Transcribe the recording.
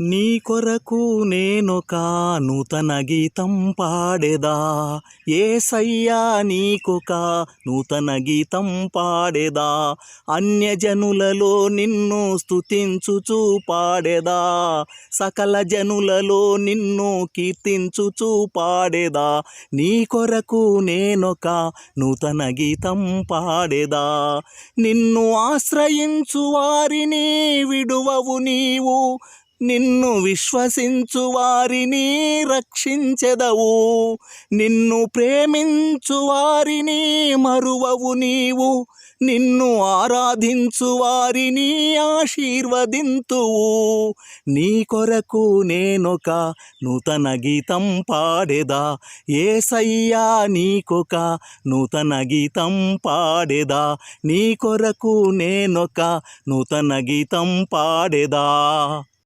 నీ కొరకు నేనొక నూతన గీతం పాడేదా? ఏసయ్యా నీకొక నూతన గీతం పాడేదా? అన్యజనులలో నిన్ను స్తుతించుచు పాడేదా? సకల జనులలో నిన్ను కీర్తించుచు పాడేదా? నీ కొరకు నేనొక నూతన గీతం పాడేదా? నిన్ను ఆశ్రయించు వారిని విడువవు నీవు. నిన్ను విశ్వసించు వారిని రక్షించెదవు. నిన్ను ప్రేమించు వారిని మరువవు నీవు. నిన్ను ఆరాధించు వారిని ఆశీర్వదింతువు. నీ కొరకు నేనొక నూతన గీతం పాడేదా. ఏసయ్యా నీకొక నూతన గీతం పాడేదా. నీ కొరకు నేనొక నూతన గీతం పాడేదా.